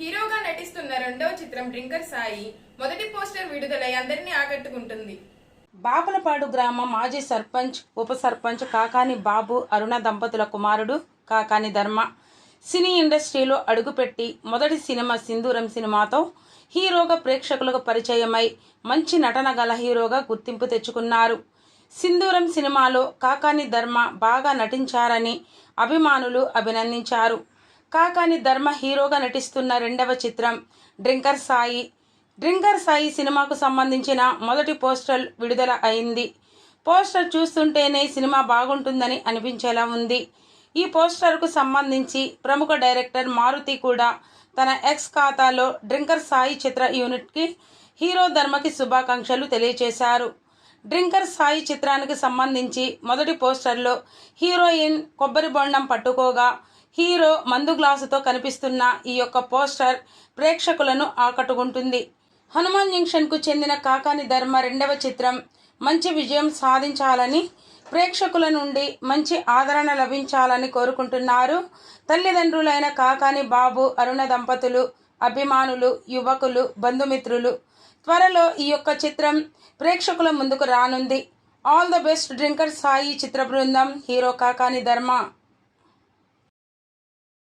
హీరోగా నటిస్తున్న రెండో చిత్రం డ్రింకర్ సాయి మొదటి పోస్టర్ విడుదలై అందరినీ ఆకట్టుకుంటుంది. బాపలపాడు గ్రామ మాజీ సర్పంచ్ ఉప సర్పంచ్ కాకాని బాబు అరుణ దంపతుల కుమారుడు కాకాని ధర్మ. సినీ ఇండస్ట్రీలో అడుగుపెట్టి మొదటి సినిమా సింధూరం సినిమాతో హీరోగా ప్రేక్షకులకు పరిచయమై మంచి నటన గల హీరోగా గుర్తింపు తెచ్చుకున్నారు. సింధూరం సినిమాలో కాకాని ధర్మ బాగా నటించారని అభిమానులు అభినందించారు. కాకాని ధర్మ హీరోగా నటిస్తున్న రెండవ చిత్రం డ్రింకర్ సాయి. డ్రింకర్ సాయి సినిమాకు సంబంధించిన మొదటి పోస్టర్ విడుదల అయింది. పోస్టర్ చూస్తుంటేనే సినిమా బాగుంటుందని అనిపించేలా ఉంది. ఈ పోస్టర్కు సంబంధించి ప్రముఖ డైరెక్టర్ మారుతి కూడా తన ఎక్స్ ఖాతాలో డ్రింకర్ సాయి చిత్ర యూనిట్కి హీరో ధర్మకి శుభాకాంక్షలు తెలియజేశారు డ్రింకర్ సాయి చిత్రానికి సంబంధించి మొదటి పోస్టర్లో హీరోయిన్ కొబ్బరి బొండం పట్టుకోగా హీరో మందు గ్లాసుతో కనిపిస్తున్న ఈ యొక్క పోస్టర్ ప్రేక్షకులను ఆకట్టుకుంటుంది. హనుమాన్ జంక్షన్కు చెందిన కాకాని ధర్మ రెండవ చిత్రం మంచి విజయం సాధించాలని ప్రేక్షకుల నుండి మంచి ఆదరణ లభించాలని కోరుకుంటున్నారు. తల్లిదండ్రులైన కాకాని బాబు అరుణ దంపతులు అభిమానులు యువకులు బంధుమిత్రులు త్వరలో ఈ యొక్క చిత్రం ప్రేక్షకుల ముందుకు రానుంది. All the best drinker Sai చిత్ర బృందం హీరో కాకాని ధర్మ.